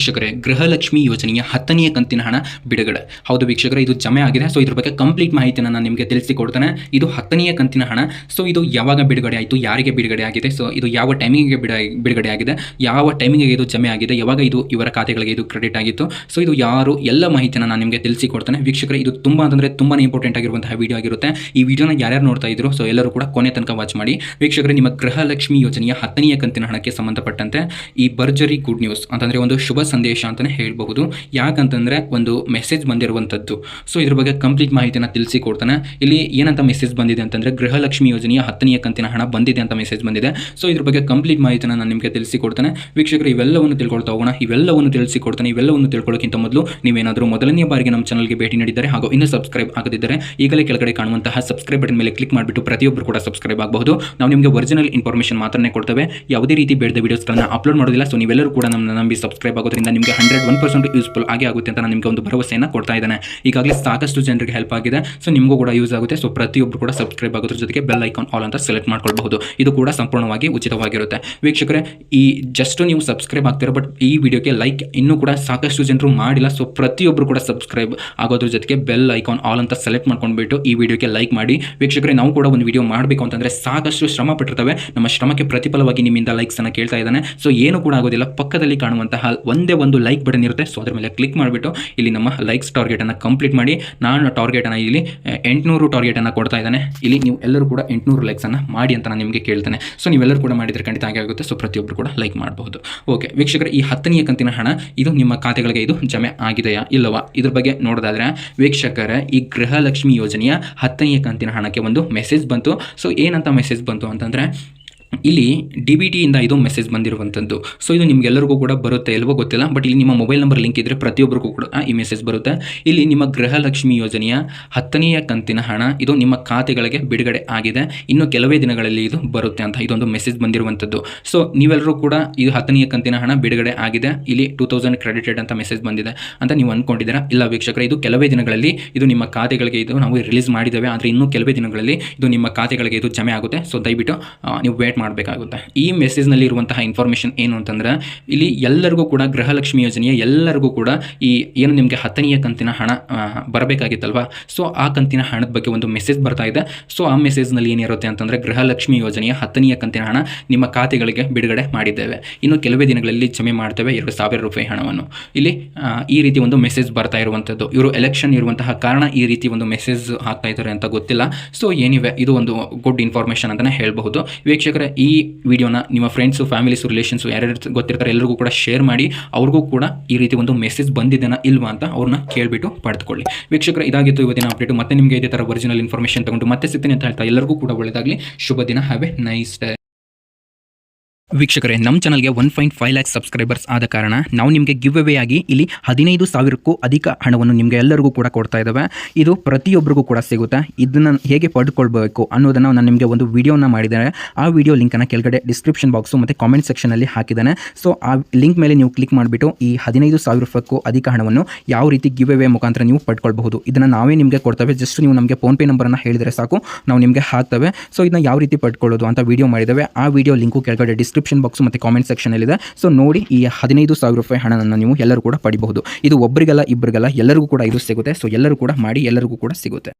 ವೀಕ್ಷಕರೇ, ಗೃಹಲಕ್ಷ್ಮಿ ಯೋಜನೆಯ ಹತ್ತನೆಯ ಕಂತಿನ ಹಣ ಬಿಡುಗಡೆ. ಹೌದು ವೀಕ್ಷಕರೇ, ಇದು ಜಮೆ ಆಗಿದೆ. ಸೊ ಇದ್ರ ಬಗ್ಗೆ ಕಂಪ್ಲೀಟ್ ಮಾಹಿತಿನ ನಾನು ನಿಮಗೆ ತಿಳಿಸಿಕೊಡ್ತೇನೆ. ಇದು ಹತ್ತನೆಯ ಕಂತಿನ ಹಣ. ಸೊ ಇದು ಯಾವಾಗ ಬಿಡುಗಡೆ ಆಯಿತು, ಯಾರಿಗೆ ಬಿಡುಗಡೆ ಆಗಿದೆ? ಸೊ ಇದು ಯಾವ ಟೈಮಿಂಗಿಗೆ ಬಿಡ, ಬಿಡುಗಡೆ ಆಗಿದೆ? ಯಾವ ಟೈಮಿಂಗಿಗೆ ಇದು ಜಮೆ ಆಗಿದೆ? ಯಾವಾಗ ಇದು ಇವರ ಖಾತೆಗಳಿಗೆ ಇದು ಕ್ರೆಡಿಟ್ ಆಗಿತ್ತು? ಸೊ ಇದು ಯಾರು? ಎಲ್ಲ ಮಾಹಿತಿನ ನಾನು ನಿಮಗೆ ತಿಳಿಸಿಕೊಡ್ತೇನೆ. ವೀಕ್ಷಕರೇ, ಇದು ತುಂಬ ಅಂದರೆ ತುಂಬಾ ಇಂಪಾರ್ಟೆಂಟ್ ಆಗಿರುವಂತಹ ವಿಡಿಯೋ ಆಗಿರುತ್ತೆ. ಈ ವಿಡಿಯೋನ ಯಾರ್ಯಾರು ನೋಡ್ತಾ ಇದ್ರು ಸೊ ಎಲ್ಲರೂ ಕೂಡ ಕೊನೆ ತನಕ ವಾಚ್ ಮಾಡಿ. ವೀಕ್ಷಕರೇ, ನಿಮ್ಮ ಗೃಹಲಕ್ಷ್ಮಿ ಯೋಜನೆಯ ಹತ್ತನೆಯ ಕಂತಿನ ಹಣಕ್ಕೆ ಸಂಬಂಧಪಟ್ಟಂತೆ ಈ ಭರ್ಜರಿ ಗುಡ್ ನ್ಯೂಸ್ ಅಂತಂದರೆ ಒಂದು ಶುಭ ಸಂದೇಶ ಅಂತಲೇ ಹೇಳಬಹುದು. ಯಾಕಂತಂದರೆ ಒಂದು ಮೆಸೇಜ್ ಬಂದಿರುವಂಥದ್ದು ಸೊ ಇದ್ರ ಬಗ್ಗೆ ಕಂಪ್ಲೀಟ್ ಮಾಹಿತಿನ ತಿಳಿಸಿ ಕೊಡ್ತಾನೆ ಇಲ್ಲಿ ಏನಂತ ಮೆಸೇಜ್ ಬಂದಿದೆ ಅಂತಂದರೆ ಗೃಹಲಕ್ಷ್ಮಿ ಯೋಜನೆಯ ಹತ್ತನೆಯ ಕಂತಿನ ಹಣ ಬಂದಿದೆ ಅಂತ ಮೆಸೇಜ್ ಬಂದಿದೆ. ಸೊ ಇದ್ರ ಬಗ್ಗೆ ಕಂಪ್ಲೀಟ್ ಮಾಹಿತಿನ ನಾನು ನಿಮಗೆ ತಿಳಿಸಿಕೊಡ್ತಾನೆ. ವೀಕ್ಷಕರು, ಇವೆಲ್ಲವನ್ನು ತಿಳ್ಕೊಳ್ತಾ ಹೋಗೋಣ. ಇವೆಲ್ಲವನ್ನು ತಿಳಿಸಿಕೊಡ್ತಾನೆ. ಇವೆಲ್ಲವನ್ನು ತಿಳ್ಕೊಳ್ಳೋಕ್ಕಿಂತ ಮೊದಲು ನೀವೇನಾದರೂ ಮೊದಲನೇ ಬಾರಿಗೆ ನಮ್ಮ ಚಾನಲ್ಗೆ ಭೇಟಿ ನೀಡಿದ್ದಾರೆ ಹಾಗೂ ಇನ್ನೂ ಸಬ್ಸ್ಕ್ರೈಬ್ ಆಗದಿದ್ದರೆ ಈಗಲೇ ಕೆಳಗಡೆ ಕಾಣುವಂತಹ ಸಬ್ಸ್ಕ್ರೈಬ್ ಬಟನ್ ಮೇಲೆ ಕ್ಲಿಕ್ ಮಾಡಿಬಿಟ್ಟು ಪ್ರತಿಯೊಬ್ಬರು ಕೂಡ ಸಬ್ಸ್ಕ್ರೈಬ್ ಆಗಬಹುದು. ನಾವು ನಿಮಗೆ ಒರಿಜಿನಲ್ ಇನ್ಫಾರ್ಮೇಷನ್ ಮಾತ್ರನೇ ಕೊಡ್ತೇವೆ. ಯಾವುದೇ ರೀತಿ ಬೇಡದ ವೀಡಿಯೋಸ್ಗಳನ್ನು ಅಪ್ಲೋಡ್ ಮಾಡೋದಿಲ್ಲ. ಸೊ ನೀವೆಲ್ಲರೂ ಕೂಡ ನಮ್ಮನ್ನು ನಂಬಿ ಸಬ್ಸ್ಕ್ರೈಬ್ ಆಗೋದ್ರಿಂದ ನಿಮಗೆ ಹಂಡ್ರೆಡ್ ಒನ್ ಪರ್ಸೆಂಟ್ ಯೂಸ್ಫುಲ್ ಆಗಿ ಆಗುತ್ತೆ ಅಂತ ನಾನು ನಿಮಗೆ ಒಂದು ಭರವಸೆಯನ್ನು ಕೊಡ್ತಾ ಇದ್ದಾನೆ. ಈಗಾಗಲೇ ಸಾಕಷ್ಟು ಜನರಿಗೆ ಹೆಲ್ಪ್ ಆಗಿದೆ. ಸೊ ನಿಮಗೂ ಕೂಡ ಯೂಸ್ ಆಗುತ್ತೆ. ಸೊ ಪ್ರತಿಯೊಬ್ಬರು ಕೂಡ ಸಬ್ಸ್ಕ್ರೈಬ್ ಆಗೋದ್ರ ಜೊತೆಗೆ ಬೆಲ್ ಐಕಾನ್ ಆಲ್ ಅಂತ ಸೆಲೆಕ್ಟ್ ಮಾಡ್ಕೊಳ್ಬಹುದು. ಇದು ಕೂಡ ಸಂಪೂರ್ಣವಾಗಿ ಉಚಿತವಾಗಿರುತ್ತೆ. ವೀಕ್ಷಕರೇ, ಈ ಜಸ್ಟ್ ನೀವು ಸಬ್ಸ್ಕ್ರೈಬ್ ಆಗ್ತೀರಾ ಬಟ್ ಈ ವಿಡಿಯೋಗೆ ಲೈಕ್ ಇನ್ನೂ ಕೂಡ ಸಾಕಷ್ಟು ಜನರು ಮಾಡಿಲ್ಲ. ಸೊ ಪ್ರತಿಯೊಬ್ಬರು ಕೂಡ ಸಬ್ಸ್ಕ್ರೈಬ್ ಆಗೋದ್ರ ಜೊತೆಗೆ ಬೆಲ್ ಐಕಾನ್ ಆಲ್ ಅಂತ ಸೆಲೆಕ್ಟ್ ಮಾಡ್ಕೊಂಡ್ಬಿಟ್ಟು ಈ ವಿಡಿಯೋಗೆ ಲೈಕ್ ಮಾಡಿ. ವೀಕ್ಷಕರೇ, ನಾವು ಕೂಡ ಒಂದು ವಿಡಿಯೋ ಮಾಡಬೇಕು ಅಂತಂದರೆ ಸಾಕಷ್ಟು ಶ್ರಮ ಪಟ್ಟಿರ್ತವೆ. ನಮ್ಮ ಶ್ರಮಕ್ಕೆ ಪ್ರತಿಫಲವಾಗಿ ನಿಮ್ಮಿಂದ ಲೈಕ್ಸ್ ಅನ್ನು ಕೇಳ್ತಾ ಇದ್ದಾನೆ. ಸೊ ಏನು ಕೂಡ ಆಗೋದಿಲ್ಲ. ಪಕ್ಕದಲ್ಲಿ ಕಾಣುವಂತಹ ಒಂದೇ ಒಂದು ಲೈಕ್ ಬಟನ್ ಇರುತ್ತೆ. ಸೊ ಅದ್ರ ಮೇಲೆ ಕ್ಲಿಕ್ ಮಾಡಿಬಿಟ್ಟು ಇಲ್ಲಿ ನಮ್ಮ ಲೈಕ್ಸ್ ಟಾರ್ಗೆಟನ್ನು ಕಂಪ್ಲೀಟ್ ಮಾಡಿ. ನಾನು ಟಾರ್ಗೆಟನ್ನು ಇಲ್ಲಿ ಎಂಟುನೂರು ಟಾರ್ಗೆಟನ್ನು ಕೊಡ್ತಾ ಇದ್ದಾನೆ. ಇಲ್ಲಿ ನೀವು ಎಲ್ಲರೂ ಕೂಡ ಎಂಟುನೂರು ಲೈಕ್ಸನ್ನು ಮಾಡಿ ಅಂತ ನಾನು ನಿಮಗೆ ಕೇಳ್ತೇನೆ. ಸೊ ನೀವೆಲ್ಲರೂ ಕೂಡ ಮಾಡಿದರೆ ಖಂಡಿತ ಹಾಗೆ ಆಗುತ್ತೆ. ಸೊ ಪ್ರತಿಯೊಬ್ಬರು ಕೂಡ ಲೈಕ್ ಮಾಡಬಹುದು. ಓಕೆ ವೀಕ್ಷಕರ, ಈ ಹತ್ತನೆಯ ಕಂತಿನ ಹಣ, ಇದು ನಿಮ್ಮ ಖಾತೆಗಳಿಗೆ ಇದು ಜಮೆ ಆಗಿದೆಯಾ ಇಲ್ಲವಾ? ಇದ್ರ ಬಗ್ಗೆ ನೋಡೋದಾದ್ರೆ, ವೀಕ್ಷಕರ, ಈ ಗೃಹಲಕ್ಷ್ಮಿ ಯೋಜನೆಯ ಹತ್ತನೆಯ ಕಂತಿನ ಹಣಕ್ಕೆ ಒಂದು ಮೆಸೇಜ್ ಬಂತು. ಸೊ ಏನಂತ ಮೆಸೇಜ್ ಬಂತು ಅಂತಂದರೆ ಇಲ್ಲಿ ಡಿ ಬಿ ಟಿಯಿಂದ ಇದು ಮೆಸೇಜ್ ಬಂದಿರುವಂಥದ್ದು ಸೊ ಇದು ನಿಮಗೆಲ್ಲರಿಗೂ ಕೂಡ ಬರುತ್ತೆ ಎಲ್ವೋ ಗೊತ್ತಿಲ್ಲ ಬಟ್ ಇಲ್ಲಿ ನಿಮ್ಮ ಮೊಬೈಲ್ ನಂಬರ್ ಲಿಂಕ್ ಇದ್ದರೆ ಪ್ರತಿಯೊಬ್ಬರಿಗೂ ಕೂಡ ಈ ಮೆಸೇಜ್ ಬರುತ್ತೆ. ಇಲ್ಲಿ ನಿಮ್ಮ ಗೃಹಲಕ್ಷ್ಮಿ ಯೋಜನೆಯ ಹತ್ತನೆಯ ಕಂತಿನ ಹಣ, ಇದು ನಿಮ್ಮ ಖಾತೆಗಳಿಗೆ ಬಿಡುಗಡೆ ಆಗಿದೆ. ಇನ್ನು ಕೆಲವೇ ದಿನಗಳಲ್ಲಿ ಇದು ಬರುತ್ತೆ ಅಂತ ಇದೊಂದು ಮೆಸೇಜ್ ಬಂದಿರುವಂಥದ್ದು ಸೊ ನೀವೆಲ್ಲರೂ ಕೂಡ ಇದು ಹತ್ತನೆಯ ಕಂತಿನ ಹಣ ಬಿಡುಗಡೆ ಆಗಿದೆ. ಇಲ್ಲಿ ಟೂ ತೌಸಂಡ್ ಕ್ರೆಡಿಟೆಡ್ ಅಂತ ಮೆಸೇಜ್ ಬಂದಿದೆ ಅಂತ ನೀವು ಅಂದ್ಕೊಂಡಿದ್ದೀರಾ ಇಲ್ಲ ವೀಕ್ಷಕರ, ಇದು ಕೆಲವೇ ದಿನಗಳಲ್ಲಿ ಇದು ನಿಮ್ಮ ಖಾತೆಗಳಿಗೆ ಇದು ನಾವು ರಿಲೀಸ್ ಮಾಡಿದ್ದೇವೆ, ಆದರೆ ಇನ್ನೂ ಕೆಲವೇ ದಿನಗಳಲ್ಲಿ ಇದು ನಿಮ್ಮ ಖಾತೆಗಳಿಗೆ ಇದು ಜಮೆ ಆಗುತ್ತೆ. ಸೊ ದಯವಿಟ್ಟು ನೀವು ವೇಟ್ ಮಾಡಬೇಕಾಗುತ್ತೆ. ಈ ಮೆಸೇಜ್ನಲ್ಲಿ ಇರುವಂತಹ ಇನ್ಫಾರ್ಮೇಷನ್ ಏನು ಅಂತಂದರೆ, ಇಲ್ಲಿ ಎಲ್ಲರಿಗೂ ಕೂಡ ಗೃಹಲಕ್ಷ್ಮಿ ಯೋಜನೆಯ ಎಲ್ಲರಿಗೂ ಕೂಡ ಈ ಏನು ನಿಮಗೆ ಹತ್ತನೆಯ ಕಂತಿನ ಹಣ ಬರಬೇಕಾಗಿತ್ತಲ್ವ? ಸೊ ಆ ಕಂತಿನ ಹಣದ ಬಗ್ಗೆ ಒಂದು ಮೆಸೇಜ್ ಬರ್ತಾ ಇದೆ. ಸೊ ಆ ಮೆಸೇಜ್ನಲ್ಲಿ ಏನಿರುತ್ತೆ ಅಂತಂದರೆ, ಗೃಹಲಕ್ಷ್ಮಿ ಯೋಜನೆಯ ಹತ್ತನೆಯ ಕಂತಿನ ಹಣ ನಿಮ್ಮ ಖಾತೆಗಳಿಗೆ ಬಿಡುಗಡೆ ಮಾಡಿದ್ದೇವೆ. ಇನ್ನು ಕೆಲವೇ ದಿನಗಳಲ್ಲಿ ಜಮೆ ಮಾಡ್ತೇವೆ ಎರಡು ಸಾವಿರ ರೂಪಾಯಿ ಹಣವನ್ನು. ಇಲ್ಲಿ ಈ ರೀತಿ ಒಂದು ಮೆಸೇಜ್ ಬರ್ತಾ ಇರುವಂಥದ್ದು ಇವರು ಎಲೆಕ್ಷನ್ ಇರುವಂತಹ ಕಾರಣ ಈ ರೀತಿ ಒಂದು ಮೆಸೇಜ್ ಹಾಕ್ತಾ ಇದ್ದಾರೆ ಅಂತ ಗೊತ್ತಿಲ್ಲ. ಸೊ ಏನಿವೆ? ಇದು ಒಂದು ಗುಡ್ ಇನ್ಫಾರ್ಮೇಷನ್ ಅಂತಲೇ ಹೇಳಬಹುದು. ವೀಕ್ಷಕರೇ ಈ ವಿಡಿಯೋನ ನಿಮ್ಮ ಫ್ರೆಂಡ್ಸು ಫ್ಯಾಮಿಲೀಸು ರಿಲೇಷನ್ಸು ಯಾರ್ಯಾರು ಗೊತ್ತಿರ್ತಾರೆ ಎಲ್ಲರಿಗೂ ಕೂಡ ಶೇರ್ ಮಾಡಿ, ಅವ್ರಿಗೂ ಕೂಡ ಈ ರೀತಿ ಒಂದು ಮೆಸೇಜ್ ಬಂದಿದೆನಾ ಇಲ್ವಾ ಅಂತ ಅವ್ರನ್ನ ಕೇಳಿಬಿಟ್ಟು ಪಡೆದುಕೊಳ್ಳಿ. ವೀಕ್ಷಕರು, ಇದಾಗಿತ್ತು ಇವತ್ತಿನ ಅಪ್ಡೇಟ್ ಮತ್ತೆ ನಿಮಗೆ ಇದೇ ಥರ ಒರಿಜಿನಲ್ ಇನ್ಫಾರ್ಮೇಷನ್ ತಗೊಂಡು ಮತ್ತೆ ಸಿಗ್ತೀನಿ ಅಂತ ಹೇಳ್ತಾ ಎಲ್ಲರಿಗೂ ಕೂಡ ಒಳ್ಳೆಯದಾಗಲಿ ಶುಭ ದಿನ ಹ್ಯಾವ್ ಎ ನೈಸ್ ಡೇ ವೀಕ್ಷಕರೇ ನಮ್ಮ ಚಾನಲ್ಗೆ one point five lakhs subscribers ಆದ ಕಾರಣ ನಾವು ನಿಮಗೆ ಗಿವ್ ಅವೇ ಆಗಿ ಇಲ್ಲಿ ಹದಿನೈದು ಸಾವಿರಕ್ಕೂ ಅಧಿಕ ಹಣವನ್ನು ನಿಮಗೆ ಎಲ್ಲರಿಗೂ ಕೂಡ ಕೊಡ್ತಾ ಇದ್ದಾವೆ ಇದು ಪ್ರತಿಯೊಬ್ಬರಿಗೂ ಕೂಡ ಸಿಗುತ್ತೆ. ಇದನ್ನು ಹೇಗೆ ಪಡ್ಕೊಳ್ಬೇಕು ಅನ್ನೋದನ್ನು ನಾನು ನಿಮಗೆ ಒಂದು ವಿಡಿಯೋನ ಮಾಡಿದ್ದೇನೆ ಆ ವಿಡಿಯೋ ಲಿಂಕನ್ನು ಕೆಳಗಡೆ ಡಿಸ್ಕ್ರಿಪ್ಷನ್ ಬಾಕ್ಸು ಮತ್ತು ಕಾಮೆಂಟ್ ಸೆಕ್ಷನಲ್ಲಿ ಹಾಕಿದ್ದಾನೆ. ಸೊ ಆ ಲಿಂಕ್ ಮೇಲೆ ನೀವು ಕ್ಲಿಕ್ ಮಾಡಿಬಿಟ್ಟು ಈ ಹದಿನೈದು ಸಾವಿರ ರೂಪಾಯಿಗೂ ಅಧಿಕ ಹಣವನ್ನು ಯಾವ ರೀತಿ ಗಿವ್ ಅವೇ ಮುಖಾಂತರ ನೀವು ಪಡ್ಕೊಳ್ಬಹುದು ಇದನ್ನು ನಾವೇ ನಿಮಗೆ ಕೊಡ್ತೇವೆ. ಜಸ್ಟ್ ನೀವು ನಮಗೆ ಫೋನ್ಪೇ ನಂಬರನ್ನು ಹೇಳಿದರೆ ಸಾಕು. ನಾವು ನಿಮಗೆ ಹಾಕ್ತೇವೆ. ಸೊ ಇದನ್ನ ಯಾವ ರೀತಿ ಪಡ್ಕೊಳ್ಳೋದು ಅಂತ ವಿಡಿಯೋ ಮಾಡಿದ್ದೇವೆ. ಆ ವಿಡಿಯೋ ಲಿಂಕು ಕೆಳಗಡೆ ಡಿಸ್ಕ್ರಿಪ್ಷನ್ ಬಾಕ್ಸ್ ಮತ್ತು ಕಾಮೆಂಟ್ ಸೆಕ್ಷನಲ್ಲಿದೆ ಸೊ ನೋಡಿ ಈ ಹದಿನೈದು ಸಾವಿರ ರೂಪಾಯಿ ಹಣವನ್ನು ನೀವು ಎಲ್ಲರೂ ಕೂಡ ಪಡಿಬಹುದು. ಇದು ಒಬ್ಬರಿಗಲ್ಲ ಇಬ್ಬರಿಗೆಲ್ಲ ಎಲ್ಲರಿಗೂ ಕೂಡ ಇದು ಸಿಗುತ್ತೆ. ಸೊ ಎಲ್ಲರೂ ಕೂಡ ಮಾಡಿ, ಎಲ್ಲರಿಗೂ ಕೂಡ ಸಿಗುತ್ತೆ.